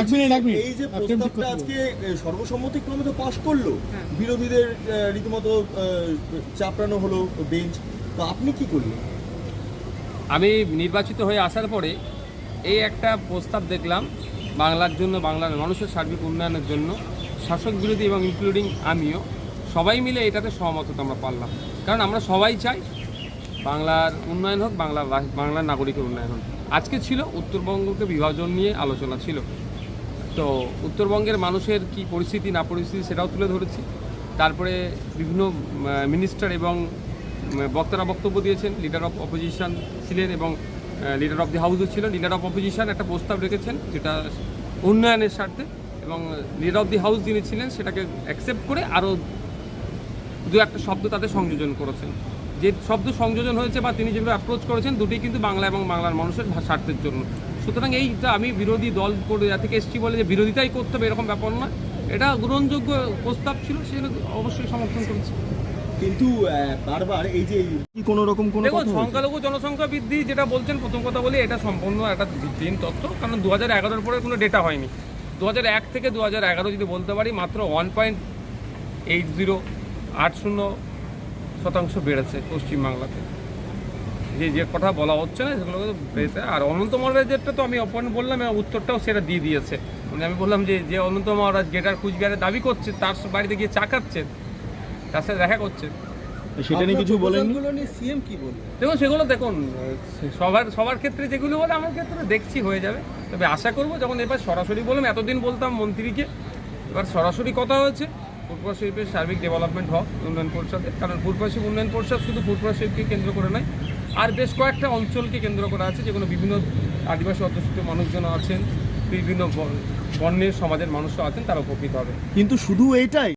এক মিনিট এক মিনিট। এই যে প্রস্তাবটা আজকে সর্বসম্মতিক্রমে তো পাশ করল। বিরোধীদের রীতিমতো চাপড়ানো হলো বেঞ্চ। তো আপনি কি করলেন? আমি নির্বাচিত হয়ে আসার পরে এই একটা প্রস্তাব দেখলাম বাংলার জন্য বাংলার মানুষের সার্বিক উন্নয়নের জন্য শাসক বিরোধী এবং ইনক্লুডিং আমিও। সবাই মিলে এটাতে সহমত আমরা পারলাম। কারণ আমরা সবাই চাই বাংলার উন্নয়ন হোক, বাংলা বাংলার নাগরিকের উন্নয়ন হোক। আজকে ছিল উত্তরবঙ্গকে বিভাজন নিয়ে আলোচনা ছিল। তো উত্তরবঙ্গের মানুষের কি পরিস্থিতি, না পরিস্থিতি সেটাও তুলে ধরেছি। তারপরে বিভিন্ন মিনিস্টার এবং বক্তারা বক্তব্য দিয়েছেন। লিডার অফ অপোজিশন ছিলেন এবং লিডার অফ দি হাউসও ছিল। লিডার অফ অপোজিশন একটা প্রস্তাব রেখেছেন, যেটা উন্নয়নের স্বার্থে এবং লিডার অফ দি হাউস যিনি ছিলেন, সেটাকে অ্যাকসেপ্ট করে আরও দু একটা শব্দ তাতে সংযোজন করেছেন। যে শব্দ সংযোজন হয়েছে বা তিনি যেগুলো অ্যাপ্রোচ করেছেন দুটি কিন্তু বাংলা এবং বাংলার মানুষের স্বার্থের জন্য। সুতরাং এইটা আমি বিরোধী দল করে যা থেকে এসছি বলে যে বিরোধিতাই করতে হবে এরকম ব্যাপার নয়। এটা গ্রহণযোগ্য প্রস্তাব ছিল সেটা অবশ্যই সমর্থন করেছি। কিন্তু বারবার এই যে কোনো রকম কোনো দেখুন সংখ্যালঘু জনসংখ্যা বৃদ্ধি যেটা বলছেন প্রথম কথা বলি এটা সম্পূর্ণ একটা ভিত্তিহীন তথ্য কারণ দু হাজার এগারোর পরে কোনো ডেটা হয়নি। দু হাজার এক থেকে দু হাজার এগারো যদি বলতে পারি মাত্র ওয়ান পয়েন্ট এইট জিরো আট শূন্য শতাংশ বেড়েছে পশ্চিমবাংলাতে। যে যে কথা বলা হচ্ছে না সেগুলো বেড়েছে। আর অনন্ত মহারাজেরটা তো আমি অপন বললাম এবং উত্তরটাও সেটা দিয়ে দিয়েছে। মানে আমি বললাম যে যে অনন্ত মহারাজ যেটার কুচবিহারের দাবি করছে তার বাড়িতে গিয়ে চা খাচ্ছেন তার সাথে দেখা করছে। সেটা নিয়ে কিছু বলেননি? দেখুন সেগুলো দেখুন সবার সবার ক্ষেত্রে যেগুলো বলে আমার ক্ষেত্রে দেখছি হয়ে যাবে। তবে আশা করব যখন এবার সরাসরি বললাম এতদিন বলতাম মন্ত্রীকে এবার সরাসরি কথা হয়েছে। ফুটবল শিল্পের সার্বিক ডেভেলপমেন্ট হোক উন্নয়ন পরিষদের, কারণ ফুটবল উন্নয়ন পরিষদ শুধু ফুটবল শিল্পকে কেন্দ্র করে নয়, আর বেশ কয়েকটা অঞ্চলকে কেন্দ্র করা আছে, যেগুলো বিভিন্ন আদিবাসী অধ্যুষিত মানুষজন আছেন, বিভিন্ন বর্ণের সমাজের মানুষও আছেন, তারা উপকৃত হবে। কিন্তু শুধু এইটাই